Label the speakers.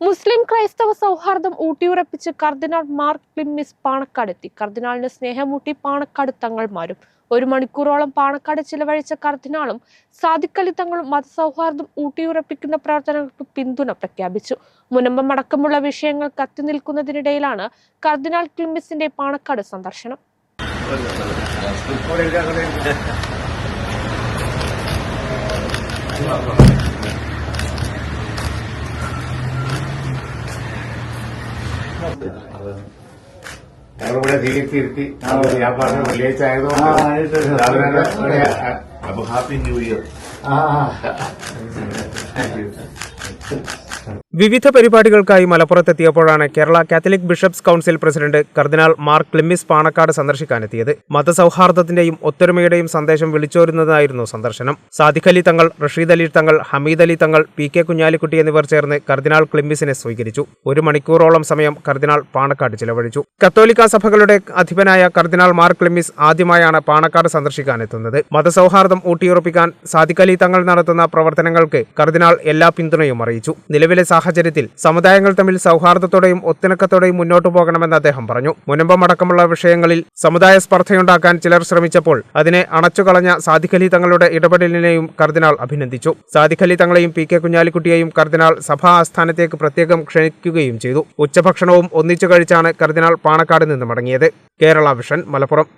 Speaker 1: മുസ്ലിം ക്രൈസ്തവ സൗഹാർദ്ദം ഊട്ടിയുറപ്പിച്ച് കർദിനാൾ മാർക്ക് ക്ലിമ്മിസ് പാണക്കാടെത്തി. കർദിനാളിന് സ്നേഹമൂട്ടി പാണക്കാട് തങ്ങൾമാരും ഒരു മണിക്കൂറോളം പാണക്കാട് ചിലവഴിച്ച കർദിനാളും സാദിക്കലി തങ്ങളും മതസൗഹാർദ്ദം ഊട്ടിയുറപ്പിക്കുന്ന പ്രവർത്തനങ്ങൾക്ക് പിന്തുണ പ്രഖ്യാപിച്ചു. മുനമ്പം അടക്കമുള്ള വിഷയങ്ങൾ കത്തി നിൽക്കുന്നതിനിടയിലാണ് കർദിനാൾ ക്ലിമ്മിസിന്റെ പാണക്കാട് സന്ദർശനം.
Speaker 2: ഞങ്ങളിവിടെ തിരിച്ചിരുത്തി ഞാൻ പറഞ്ഞ വെള്ളിയാഴ്ച
Speaker 3: ആ, ആയിട്ട്
Speaker 2: ആയതുകൊണ്ട് അവരുടെ ഒരു, ആ,
Speaker 4: അപ്പൊ ഹാപ്പി ന്യൂ ഇയർ
Speaker 3: ആ
Speaker 5: വിവിധ പരിപാടികൾക്കായി മലപ്പുറത്തെത്തിയപ്പോഴാണ് Kerala catholic bishops council president cardinal Mar Cleemis Panakkad സന്ദർശിക്കാനെത്തിയത്. മതസൗഹാർദ്ദത്തിന്റെയും ഒത്തൊരുമയുടെയും സന്ദേശം വിളിച്ചോരുന്നതായിരുന്നു സന്ദർശനം. സാദിഖ് അലി തങ്ങൾ റഷീദ് അലി തങ്ങൾ ഹമീദ് അലി തങ്ങൾ പി കെ കുഞ്ഞാലിക്കുട്ടി എന്നിവർ ചേർന്ന് കർദിനാൾ ക്ലിമ്മിസിനെ സ്വീകരിച്ചു. ഒരു മണിക്കൂറോളം സമയം കർദിനാൾ പാണക്കാട് ചിലവഴിച്ചു. കത്തോലിക്ക സഭകളുടെ അധിപനായ കർദിനാൾ മാർക്ക് ക്ലിമ്മിസ് ആദ്യമായാണ് പാണക്കാട് സന്ദർശിക്കാനെത്തുന്നത്. മതസൗഹാർദ്ദം ഊട്ടിയുറപ്പിക്കാൻ സാദിഖ് അലി തങ്ങൾ നടത്തുന്ന പ്രവർത്തനങ്ങൾക്ക് കർദിനാൾ എല്ലാ പിന്തുണയും അറിയിച്ചു. നിലവിലെ സാഹചര്യത്തിൽ സമുദായങ്ങൾ തമ്മിൽ സൗഹാർദ്ദത്തോടെയും ഒത്തിണക്കത്തോടെയും മുന്നോട്ടു പോകണമെന്ന് അദ്ദേഹം പറഞ്ഞു. മുനമ്പം അടക്കമുള്ള വിഷയങ്ങളിൽ സമുദായ സ്പർദ്ധയുണ്ടാക്കാൻ ചിലർ ശ്രമിച്ചപ്പോൾ അതിനെ അണച്ചുകളഞ്ഞ സാദിഖലി തങ്ങളുടെ ഇടപെടലിനെയും കർദിനാൾ അഭിനന്ദിച്ചു. സാദിഖലി തങ്ങളെയും പി കെ കുഞ്ഞാലിക്കുട്ടിയെയും കർദിനാൾ സഭാ ആസ്ഥാനത്തേക്ക് പ്രത്യേകം ക്ഷണിക്കുകയും ചെയ്തു. ഉച്ചഭക്ഷണവും ഒന്നിച്ചു കഴിച്ചാണ് കർദിനാൾ പാണക്കാട് നിന്ന് മടങ്ങിയത് കേരള വിഷൻ മലപ്പുറം.